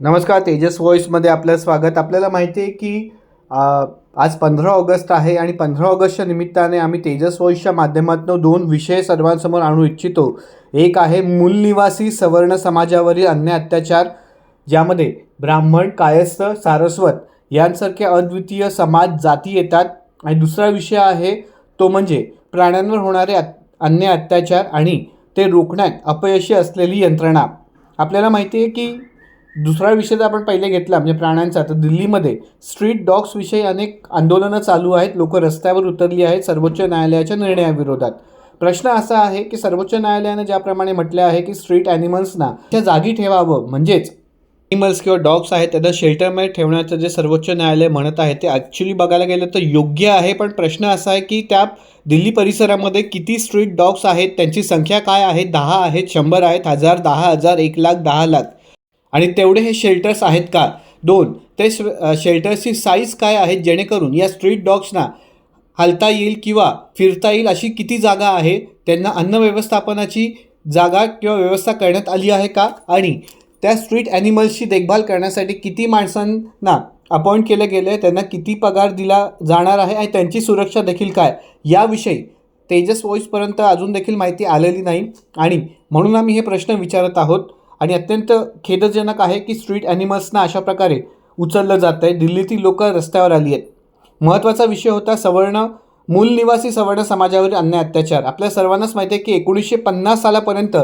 नमस्कार तेजस व्हॉईसमध्ये आपलं स्वागत. आपल्याला माहिती आहे की आज पंधरा ऑगस्ट आहे आणि पंधरा ऑगस्टच्या निमित्ताने आम्ही तेजस व्हॉईसच्या माध्यमातून दोन विषय सर्वांसमोर आणू इच्छितो. एक आहे मूलनिवासी सवर्ण समाजावरील अन्याय अत्याचार ज्यामध्ये ब्राह्मण कायस्थ सारस्वत यांसारखे अद्वितीय समाज जाती येतात. आणि दुसरा विषय आहे तो म्हणजे प्राण्यांवर होणारे अन्य अन्याय अत्याचार आणि ते रोखण्यात अपयशी असलेली यंत्रणा. आपल्याला माहिती आहे की दुसरा विषय जर आपण पहिले घेतला म्हणजे प्राण्यांचा तर दिल्लीमध्ये स्ट्रीट डॉग्सविषयी अनेक आंदोलनं चालू आहेत. लोक रस्त्यावर उतरली आहेत सर्वोच्च न्यायालयाच्या निर्णयाविरोधात. प्रश्न असा आहे की सर्वोच्च न्यायालयानं ज्याप्रमाणे म्हटले आहे की स्ट्रीट ॲनिमल्सना त्या जागी ठेवावं म्हणजेच ॲनिमल्स किंवा डॉग्स आहेत त्यांना शेल्टरमध्ये ठेवण्याचं जे सर्वोच्च न्यायालय म्हणत आहे ते ॲक्च्युली बघायला गेलं तर योग्य आहे. पण प्रश्न असा आहे की त्या दिल्ली परिसरामध्ये किती स्ट्रीट डॉग्स आहेत त्यांची संख्या काय आहे? दहा आहेत शंभर आहेत हजार दहा हजार एक लाख दहा लाख. आणि तेवढे हे शेल्टर्स आहेत का? दोन ते शेल्टर्सची साईज काय आहेत जेणेकरून या स्ट्रीट डॉग्सना हलता येईल किंवा फिरता येईल अशी किती जागा आहे? त्यांना अन्न व्यवस्थापनाची जागा किंवा व्यवस्था करण्यात आली आहे का? आणि त्या स्ट्रीट ॲनिमल्सची देखभाल करण्यासाठी किती माणसांना अपॉइंट केलं गेलं? आहे त्यांना किती पगार दिला जाणार आहे? आणि त्यांची सुरक्षा देखील काय? याविषयी तेजस वॉईसपर्यंत अजून देखील माहिती आलेली नाही. आणि म्हणून आम्ही हे प्रश्न विचारत आहोत. आणि अत्यंत खेदजनक आहे की स्ट्रीट ॲनिमल्सना अशा प्रकारे उचललं जात आहे दिल्लीतील लोक रस्त्यावर आली आहेत. महत्त्वाचा विषय होता सवर्ण मूल निवासी सवर्ण समाजावरील अन्याय अत्याचार. आपल्या सर्वांनाच माहिती आहे की एकोणीसशे पन्नास सालापर्यंत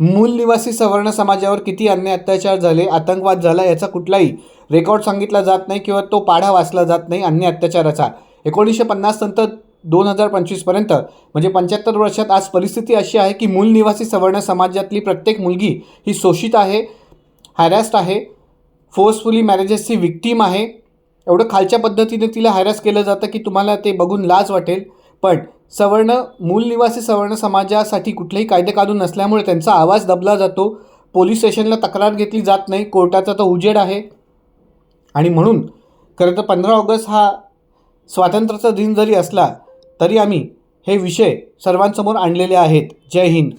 मूल निवासी सवर्ण समाजावर किती अन्याय अत्याचार झाले आतंकवाद झाला याचा कुठलाही रेकॉर्ड सांगितला जात नाही किंवा तो पाढा वाचला जात नाही अन्याय अत्याचाराचा. एकोणीसशे पन्नास नंतर दोन हजार पंचवीसपर्यंत म्हणजे पंच्याहत्तर वर्षात आज परिस्थिती अशी आहे की मूल निवासी सवर्ण समाजातली प्रत्येक मुलगी ही शोषित आहे हॅरॅस्ट आहे फोर्सफुली मॅरेजेसची विक्टीम आहे. एवढं खालच्या पद्धतीने तिला हॅरॅस केलं जातं की तुम्हाला ते बघून लाज वाटेल. पण सवर्ण मूल निवासी सवर्ण समाजासाठी कुठलेही कायदे कानून नसल्यामुळे त्यांचा आवाज दबला जातो. पोलीस स्टेशनला तक्रार घेतली जात नाही. कोर्टाचा तो उजेड आहे. आणि म्हणून खरं तर पंधरा ऑगस्ट हा स्वातंत्र्याचा दिन जरी असला तरी आम्ही हे विषय सर्वांसमोर आणलेले आहेत. जय हिंद.